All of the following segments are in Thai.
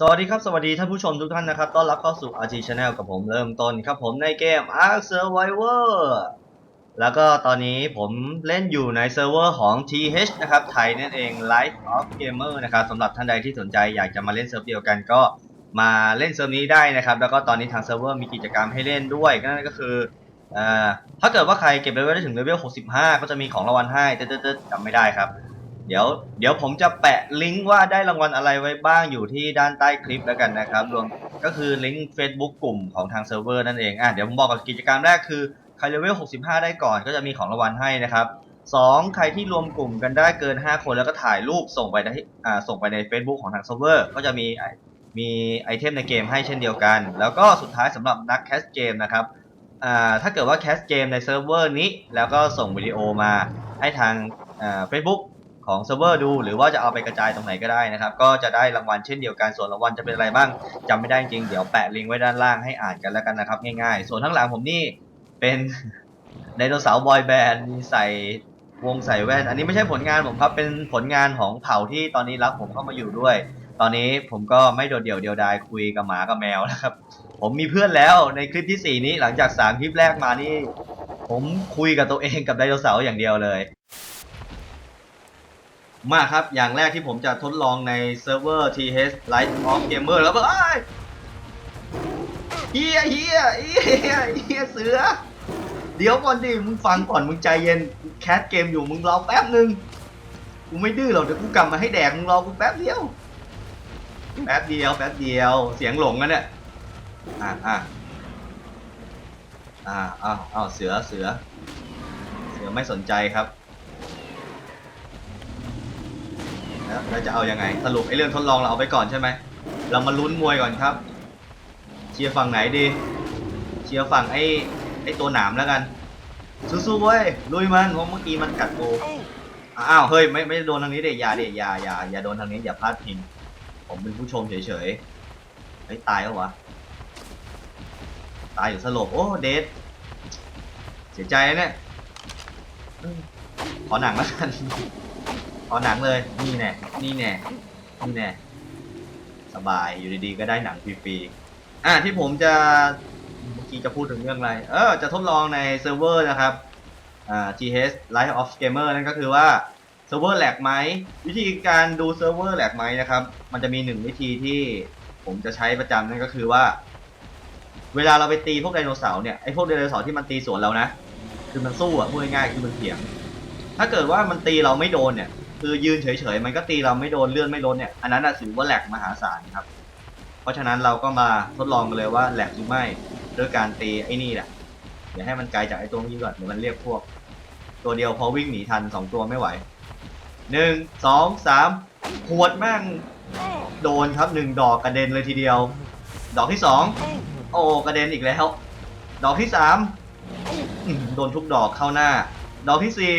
สวัสดีครับ สวัสดีท่านผู้ชมทุกท่านนะครับ ต้อนรับเข้าสู่ RG Channel กับผมเริ่มต้นครับผมในเกม Ark Survivor แล้วก็ตอนนี้ผมเล่นอยู่ในเซิร์ฟเวอร์ของ TH นะครับ ไทยนั่นเอง Life of Gamer นะครับสำหรับท่านใดที่สนใจอยากจะมาเล่นเซิร์ฟเดียวกันก็มาเล่นเซิร์ฟนี้ได้นะครับ แล้วก็ตอนนี้ทางเซิร์ฟเวอร์มีกิจกรรมให้เล่นด้วยก็นั่นก็คือถ้าเกิดว่าใครเก็บเลเวลได้ถึงเลเวล65 ก็จะมีของรางวัลให้เต๊ดๆๆจำไม่ได้ครับ เดี๋ยวเดี๋ยวผมจะแปะลิงก์ว่าได้รางวัลอะไรไว้บ้างอยู่ที่ด้านใต้คลิปแล้วกันนะครับรวมก็คือลิงก์ Facebook กลุ่มของทางเซิร์ฟเวอร์นั่นเองอะเดี๋ยวผมบอกกับกิจกรรมแรกคือใครเลเวล 65 ได้ก่อนก็จะมีของรางวัลให้นะครับ2ใครที่รวมกลุ่มกันได้เกิน 5 คนแล้วก็ถ่ายรูปส่งไปที่อ่าส่งไปใน Facebook ของทางเซิร์ฟเวอร์ก็จะมีมีไอเทมในเกมให้เช่นเดียวกัน แล้วก็สุดท้ายสำหรับนักแคสเกมนะครับอ่าถ้าเกิดว่าแคสเกมในเซิร์ฟเวอร์นี้ แล้วก็ส่งวิดีโอมาให้ทางอ่า Facebook ของเซิร์ฟเวอร์ดู หรือว่าจะเอาไปกระจายตรงไหนก็ได้นะครับ ก็จะได้รางวัลเช่นเดียวกันส่วนรางวัลจะเป็นอะไรบ้างจำไม่ได้จริงเดี๋ยวแปะลิงก์ไว้ด้านล่างให้อ่านกันแล้วกันนะครับ ง่ายๆ ส่วนข้างหลังผมนี่เป็นไดโนเสาร์บอยแบนด์ใส่วงใส่แว่น อันนี้ไม่ใช่ผลงานผมครับ เป็นผลงานของเผ่าที่ตอนนี้รับผมเข้ามาอยู่ด้วย ตอนนี้ผมก็ไม่โดดเดี่ยวเดียวดายคุยกับหมากับแมวนะครับ ผมมีเพื่อนแล้วในคลิปที่สี่นี้หลังจากสามคลิปแรกมานี่ ผมคุยกับตัวเองกับไดโนเสาร์อย่างเดียวเลย มาครับ อย่างแรกที่ผมจะทดลองในเซิร์ฟเวอร์ TH Light of Gamer แล้วก็เอ้ยเฮียเฮียเฮียเฮียเสือ เดี๋ยวก่อนดิ มึงฟังก่อน มึงใจเย็น แคสเกมอยู่ มึงรอแป๊บหนึ่งกูไม่ดื้อหรอก เดี๋ยวกูกลับมาให้แดก มึงรอกูแป๊บเดียว แป๊บเดียว แป๊บเดียว เสียงหลงกันเนี่ย อะอะอ่าอ้าวอ้าวเสือ เสือ เสือไม่สนใจครับ แล้วเราจะเอายังไง สรุปไอ้เรื่องทดลองเราเอาไปก่อนใช่ไหม เรามาลุ้นมวยก่อนครับ เชียร์ฝั่งไหนดี เชียร์ฝั่งไอ้ไอ้ตัวหนามแล้วกัน สู้ๆเว้ย ลุยมันเพราะเมื่อกี้มันกัดกูอ้าว เฮ้ย ไม่ ไม่โดนทางนี้เด็อย่าเด็อย่าอย่าอย่าโดนทางนี้ อย่าพลาดพิงผมเป็นผู้ชมเฉยๆ เฮ้ย ตายแล้ววะ ตายอยู่สลบ โอ้ เดทเสียใจนะเนี่ย ขอหนังแล้วกัน ขอหนังเลย นี่แน่ นี่แน่ นี่แน่ สบาย อยู่ดีๆ ก็ได้หนังฟรีๆ อะที่ผมจะเมื่อกี้จะพูดถึงเรื่องอะไร เออ จะทดลองในเซิร์ฟเวอร์นะครับ อ่า GH Life of Gamer นั่นก็คือว่าเซิร์ฟเวอร์แหลกไหม วิธีการดูเซิร์ฟเวอร์แหลกไหมนะครับ มันจะมีหนึ่งวิธีที่ผมจะใช้ประจำนั่นก็คือว่า เวลาเราไปตีพวกไดโนเสาร์เนี่ย ไอ้พวกไดโนเสาร์ที่มันตีสวนเรานะ คือมันสู้อะพูดง่ายๆคือมันเถียง ถ้าเกิดว่ามันตีเราไม่โดนเนี่ย คือยืนเฉยๆ มันก็ตีเราไม่โดนเลื่อนไม่ลดเนี่ย อันนั้นน่ะถือว่าแหลกมหาศาลครับ เพราะฉะนั้นเราก็มาทดลองกันเลยว่าแหลกหรือไม่ด้วยการตีไอ้นี่แหละ เดี๋ยวให้มันไกลจากไอ้ตัวนี้ก่อนเดี๋ยวมันเรียกพวก ตัวเดียวพอวิ่งหนีทันสองตัวไม่ไหวหนึ่งสองสามหวดแม่งโดนครับหนึ่งดอกกระเด็นเลยทีเดียว ดอกที่สองโอ้กระเด็นอีกแล้ว ดอกที่สามโดนทุกดอกเข้าหน้า ดอกที่สี่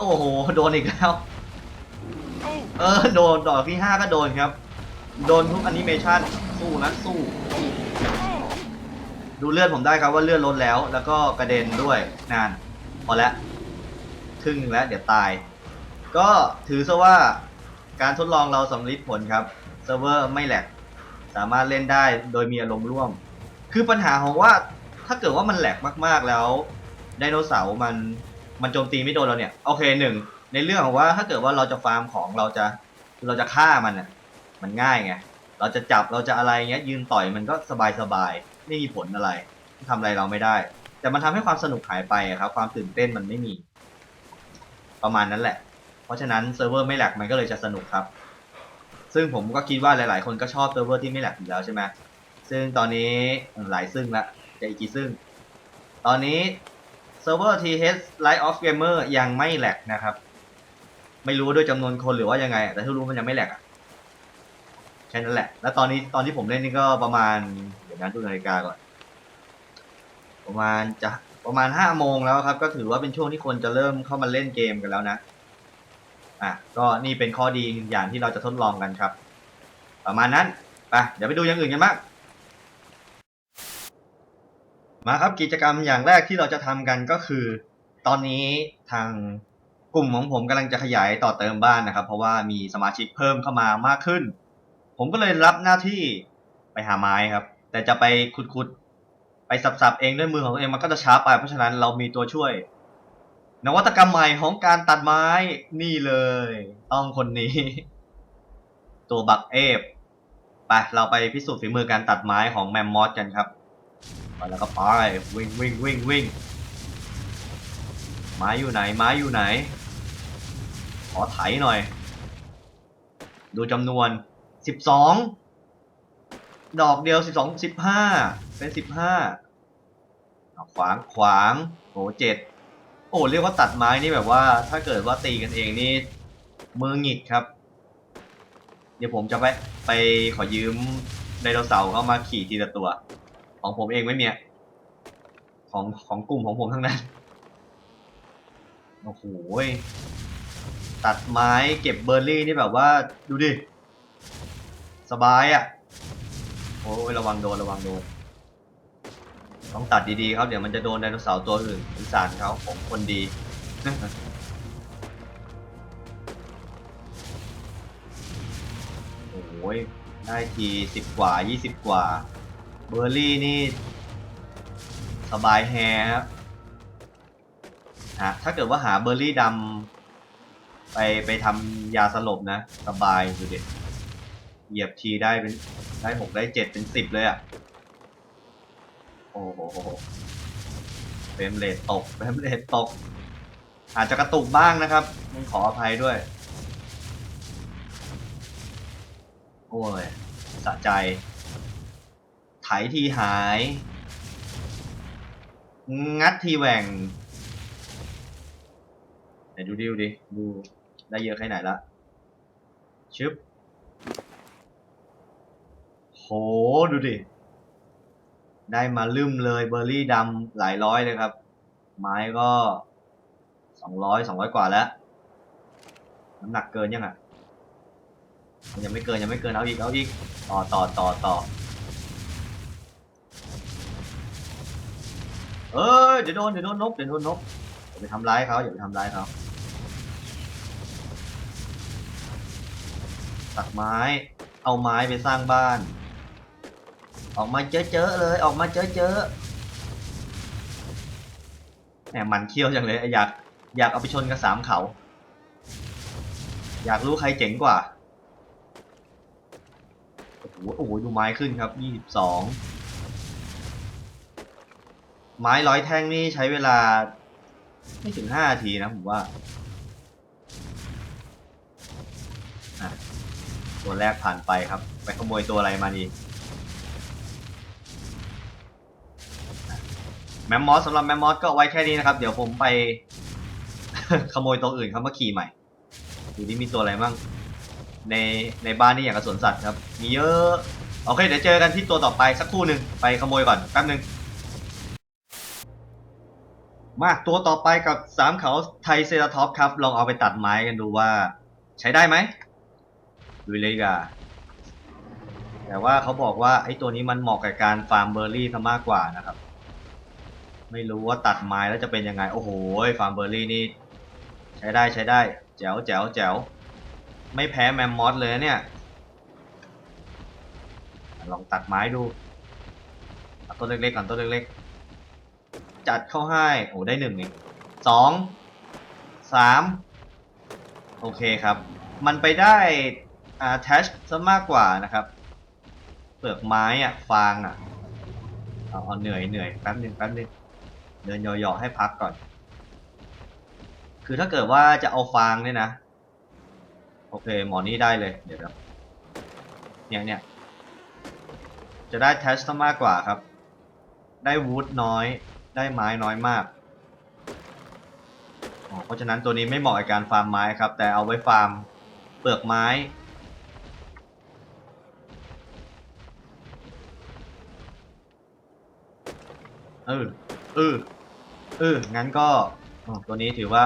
โอ้โหโดนอีกแล้ว เออโดนดอกที่ห้าก็โดนครับ โดนทุกแอนิเมชันสู้นะสู้ ดูเลือดผมได้ครับว่าเลือดลดแล้ว แล้วก็กระเด็นด้วยนานพอแล้วครึ่งหนึงแล้วเดี๋ยวตาย ก็ถือซะว่าการทดลองเราสำลิดผลครับเซิร์ฟเวอร์ไม่แหลกสามารถเล่นได้โดยมีอารมณ์ร่วม คือปัญหาของว่าถ้าเกิดว่ามันแหลกมากๆแล้วไดโนเสาร์มัน มันโจมตีไม่โดนเราเนี่ยโอเคหนึ่งในเรื่องของว่าถ้าเกิดว่าเราจะฟาร์มของเราจะเราจะฆ่ามันอะมันง่ายไงเราจะจับเราจะอะไรเงี้ยยืนต่อยมันก็สบายสบายๆไม่มีผลอะไรทำอะไรเราไม่ได้ แต่มันทำให้ความสนุกหายไปครับความตื่นเต้นมันไม่มี ประมาณนั้นแหละ เพราะฉะนั้นเซิร์ฟเวอร์ไม่แหลกมันก็เลยจะสนุกครับ ซึ่งผมก็คิดว่าหลาย ๆ คนก็ชอบเซิร์ฟเวอร์ที่ไม่แหลกอยู่แล้วใช่ไหมซึ่งตอนนี้หลายซึ่งละจะอีกกี่ซึ่ง ตอนนี้ เซิร์ฟเวอร์ TH Light of Gamer ยังไม่แหลกนะครับ ไม่รู้ด้วยจำนวนคนหรือว่ายังไง แต่ที่รู้มันยังไม่แหลกอะแค่นั้นแหละ แล้วตอนนี้ตอนที่ผมเล่นนี่ก็ประมาณ เดี๋ยวนะดูนาฬิกาก่อน ประมาณจะประมาณห้าโมงแล้วครับ ก็ถือว่าเป็นช่วงที่คนจะเริ่มเข้ามาเล่นเกมกันแล้วนะ อะ ก็นี่เป็นข้อดีอย่างที่เราจะทดลองกันครับ ประมาณนั้น ไป เดี๋ยวไปดูอย่างอื่นกันบ้าง มาครับกิจกรรมอย่างแรกที่เราจะทำกันก็คือ ตอนนี้ทางกลุ่มของผมกำลังจะขยายต่อเติมบ้านนะครับ เพราะว่ามีสมาชิกเพิ่มเข้ามามากขึ้น ผมก็เลยรับหน้าที่ไปหาไม้ครับ แต่จะไปขุดๆไปสับๆเองด้วยมือของตัวเองมันก็จะช้าไป เพราะฉะนั้นเรามีตัวช่วย นวัตกรรมใหม่ของการตัดไม้นี่เลย ต้องคนนี้ ตัวบักเอฟไปเราไปพิสูจน์ฝีมือการตัดไม้ของแมมมอสกันครับ ไปแล้วก็ไปวิ่งวิ่งวิ่งวิ่งไม้อยู่ไหนไม้อยู่ไหน ขอไถหน่อย ดูจำนวนสิบสองดอกเดียวสิบสองสิบห้าเป็นสิบห้าขวางขวางโหเจ็ดโอ้เรียกว่าตัดไม้นี่แบบว่า ถ้าเกิดว่าตีกันเองนี่มือหงิกครับ เดี๋ยวผมจะไปไปขอยืมไดโนเสาร์เข้ามาขี่ทีละตัว ของผมเองไม่มีของของกลุ่มของผมทั้งนั้น โอ้โหตัดไม้เก็บเบอร์รี่นี่แบบว่าดูดิ สบายอะ่ะ โอ้ยระวังโดนระวังโดน ต้องตัดดีๆครับเดี๋ยวมันจะโดนไดโนเสาร์ตัวอื่นสงสารเขาผมคนดีโอ้ยได้ทีสิบกว่ายี่สิบกว่า เบอร์รี่นี่ สบายแฮครับหาถ้าเกิดว่าหาเบอร์รี่ดำไปไปทำยาสลบนะ สบายดูดิเหยียบทีได้เป็นได้หกได้เจ็ดเป็นสิบเลยอะ่ะ โอ้โหเฟรมเรทตกเฟรมเรทตก อาจจะกระตุกบ้างนะครับต้องขออภัยด้วย โอ้ยสะใจ ไถทีหาย งัดทีแหว่งไหนดูดิวดิ ดูได้เยอะแค่ไหนละ ชึบ โห ดูดิ ได้มาลืมเลยเบอร์รี่ดำหลายร้อยเลยครับ ไม้ก็สองร้อยสองร้อยกว่าแล้ว น้ำหนักเกินยังอะ ยังไม่เกินยังไม่เกินเอาอีกเอาอีก ต่อต่อต่อต่อ เอ้ยเดี๋ยวโดนเดี๋ยวโดนนกเดี๋ยวโดนนกอย่าไปทำร้ายเขาอย่าไปทำร้ายเขาตัดไม้ เอาไม้ไปสร้างบ้าน ออกมาเจอเจอๆเลยออกมาเจอเจอแหมมันเคี้ยวจังเลยอยากอยากเอาไปชนกับสามเขา อยากรู้ใครเจ๋งกว่าโอ้โหโอ้โหดูไม้ขึ้นครับยี่สิบสอง ไม้ร้อยแท่งนี่ใช้เวลา ไม่ถึงห้านาทีนะผมว่า ตัวแรกผ่านไปครับ ไปขโมยตัวอะไรมาดีแมมมอสสำหรับแมมมอสก็ไว้แค่นี้นะครับ เดี๋ยวผมไป ขโมยตัวอื่นเข้ามาขี่ใหม่ดูนี่มีตัวอะไรบ้างในในบ้านนี่อย่างกับสวนสัตว์ครับ มีเยอะ โอเค เดี๋ยวเจอกันที่ตัวต่อไปสักครู่หนึ่งไปขโมยก่อนแป๊บหนึ่ง มาตัวต่อไปกับสามเขาไทเซราท็อปครับ ลองเอาไปตัดไม้กันดูว่า ใช้ได้ไหมดูเลยกาแต่ว่าเขาบอกว่าไอ้ตัวนี้มันเหมาะกับการฟาร์มเบอร์รี่ซะมากกว่านะครับ ไม่รู้ว่าตัดไม้แล้วจะเป็นยังไง โอ้โหฟาร์มเบอร์รี่นี่ ใช้ได้ใช้ได้ แจ๋วแจ๋วแจ๋วไม่แพ้แมมมอสเลยเนี่ย ลองตัดไม้ดูต้นเล็กๆก่อนต้นเล็กๆ จัดเข้าให้โอ้ได้หนึ่งเองสองสามโอเคครับ มันไปได้อ่าแทชซะมากกว่านะครับ เปลือกไม้อะฟางอะเอาเอาเหนื่อยเหนื่อยแป๊บหนึ่งแป๊บหนึ่งเดินยาะๆให้พักก่อน คือถ้าเกิดว่าจะเอาฟางเนี่ยนะ โอเคหมอนี่ได้เลยเดี๋ยวครับเนี่ยเนี่ยจะได้แทชซะมากกว่าครับ ได้วูดน้อย ได้ไม้น้อยมากเพราะฉะนั้นตัวนี้ไม่เหมาะกับการฟาร์มไม้ครับ แต่เอาไว้ฟาร์มเปลือกไม้ เออเออเอองั้นก็ตัวนี้ถือว่า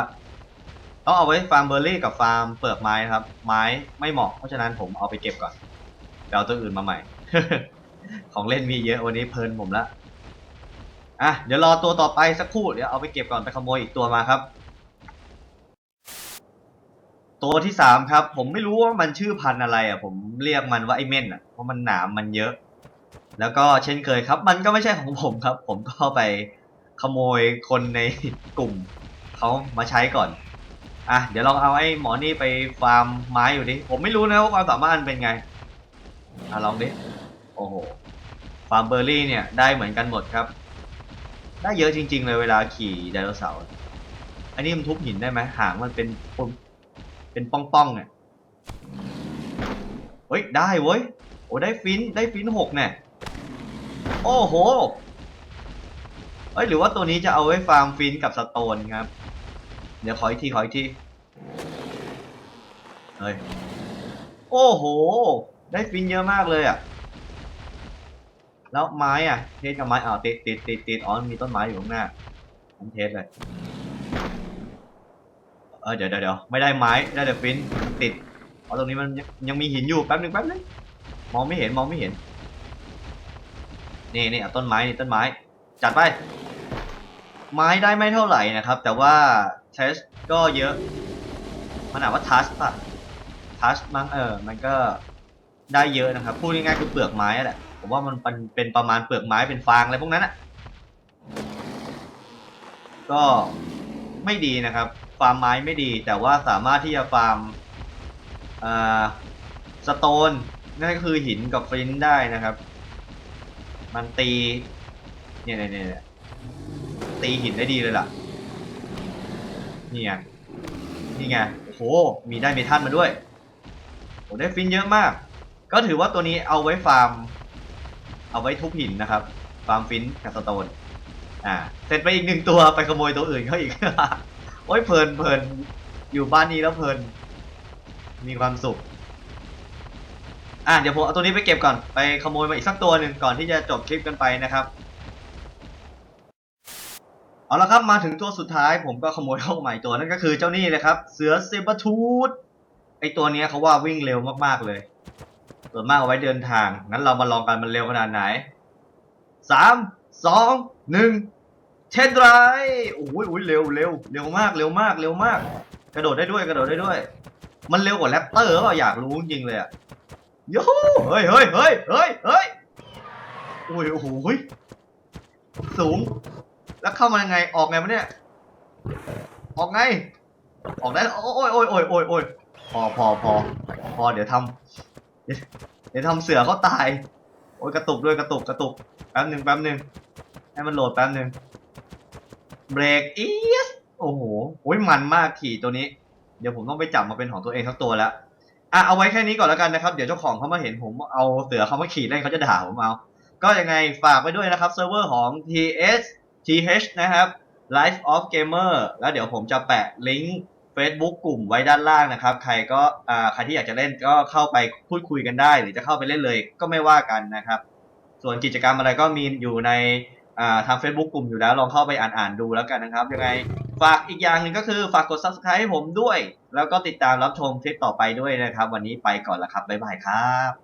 ต้องเอาไว้ฟาร์มเบอร์รี่กับฟาร์มเปลือกไม้ครับ ไม้ไม่เหมาะเพราะฉะนั้นผมเอาไปเก็บก่อนเดี๋ยวเอาตัวอื่นมาใหม่ ของเล่นมีเยอะวันนี้เพลินผมละ อะเดี๋ยวรอตัวต่อไปสักครู่เดี๋ยวเอาไปเก็บก่อนไปขโมยอีกตัวมาครับ ตัวที่สามครับ ผมไม่รู้ว่ามันชื่อพันธุ์อะไรอะ ผมเรียกมันว่าไอเม่นอะเพราะมันหนามมันเยอะ แล้วก็เช่นเคยครับ มันก็ไม่ใช่ของผมครับ ผมก็ไปขโมยคนในกลุ่มเขามาใช้ก่อนอะเดี๋ยวลองเอาไอ้หมอนี่ไปฟาร์มไม้อยู่ดิผมไม่รู้นะว่าความสามารถเป็นไงอะลองดิโอ้โหฟาร์มเบอร์รี่เนี่ยได้เหมือนกันหมดครับ ได้เยอะจริง ๆ เลยเวลาขี่ไดโนเสาร์อันนี้มันทุบหินได้ไหมหางมันเป็นปมเป็นป้องๆเนี่ยเฮ้ยได้เว้ยโอ้ได้ฟินได้ฟินหกเนี่ยโอ้โหเอ้ยหรือว่าตัวนี้จะเอาไว้ฟาร์มฟินกับสโตนครับ เดี๋ยวขออีกทีขออีกทีเฮ้ยโอ้โห ได้ฟินเยอะมากเลยอะ แล้วไม้อะ เทสกับไม้อ้าวติดติดติดติดอ๋อมีต้นไม้อยู่ข้างหน้าผมเทสเลยเออเดี๋ยวเดี๋ยวไม่ได้ไม้ได้แต่ฟินติดอ๋อตรงนี้มันยังมีหินอยู่แป๊บนึงแป๊บนึงมองไม่เห็นมองไม่เห็นนี่นี่ต้นไม้นี่ต้นไม้ จัดไป ไม้ได้ไม่เท่าไหร่นะครับ แต่ว่าเทสก็เยอะ มันอ่านว่าทัชป่ะทัชมั้งเออ มันก็ได้เยอะนะครับ พูดง่ายๆคือเปลือกไม้แหละ ผมว่ามันเป็นเป็นประมาณเปลือกไม้เป็นฟางอะไรพวกนั้นอะก็ไม่ดีนะครับ ฟาร์มไม้ไม่ดี แต่ว่าสามารถที่จะฟาร์มอ่าสโตนนั่นก็คือหินกับฟลินได้นะครับ มันตีเนี่ยเนี่ยเนี่ยตีหินได้ดีเลยล่ะนี่ไงนี่ไงโอ้โหมีได้เมทัลมาด้วยโอ้ได้ฟินเยอะมาก ก็ถือว่าตัวนี้เอาไว้ฟาร์ม เอาไว้ทุบหินนะครับฟาร์มฟินกับสโตนอ่าเสร็จไปอีกหนึ่งตัวไปขโมยตัวอื่นเขาอีก โอ้ยเพลินเพลินอยู่บ้านนี้แล้วเพลิน มีความสุข อะเดี๋ยวผมเอาตัวนี้ไปเก็บก่อนไปขโมยมาอีกสักตัวหนึ่งก่อนที่จะจบคลิปกันไปนะครับเอาละครับมาถึงตัวสุดท้ายผมก็ขโมยเข้ามาอีกตัวนั่นก็คือเจ้านี่เลยครับ เสือเซบาทูดไอตัวนี้เขาว่าวิ่งเร็วมากๆเลย ส่วนมากเอาไว้เดินทาง งั้นเรามาลองกันมันเร็วขนาดไหนสามสองหนึ่งเทนไรโอ้ยโอ้ยเร็วเร็วเร็วมากเร็วมากเร็วมาก กระโดดได้ด้วยกระโดดได้ด้วย มันเร็วกว่าแรปเตอร์หรอเปล่าอยากรู้จริงเลยอะโย่เฮ้ยเฮ้ยเฮ้ยเฮ้ยเฮ้ยโอ้ยโอ้โหเฮ้ยสูง แล้วเข้ามายังไงออกไงวะเนี่ยออกไง ออกได้โอ้ยโอ้ยโอ้ยโอ้ยโอ้ยพอพอพอพอเดี๋ยวทำ เดี๋ยวทำเสือเขาตาย โอ้ยกระตุกด้วยกระตุกกระตุก แป๊บหนึ่งแป๊บหนึ่งให้มันโหลดแป๊บหนึ่งเบรกอีสโอ้โหโอ้ยมันมากขี่ตัวนี้ เดี๋ยวผมต้องไปจับมาเป็นของตัวเองทั้งตัวแล้วอะเอาไว้แค่นี้ก่อนแล้วกันนะครับ เดี๋ยวเจ้าของเขามาเห็นผมเอาเสือเขามาขี่เล่นเขาจะด่าผมเอา ก็ยังไงฝากไว้ด้วยนะครับเซิร์ฟเวอร์ของ TS TH นะครับ Life of Gamer แล้วเดี๋ยวผมจะแปะลิงก์ Facebook กลุ่มไว้ด้านล่างนะครับ ใครก็ใครที่อยากจะเล่นก็เข้าไปพูดคุยกันได้ หรือจะเข้าไปเล่นเลยก็ไม่ว่ากันนะครับ ส่วนกิจกรรมอะไรก็มีอยู่ในทาง Facebook กลุ่มอยู่แล้วลองเข้าไปอ่านๆดูแล้วกันนะครับ ยังไงฝากอีกอย่างหนึ่งก็คือฝากกด subscribe ให้ผมด้วย แล้วก็ติดตามรับชมคลิปต่อไปด้วยนะครับ วันนี้ไปก่อนละครับบ๊ายบายครับ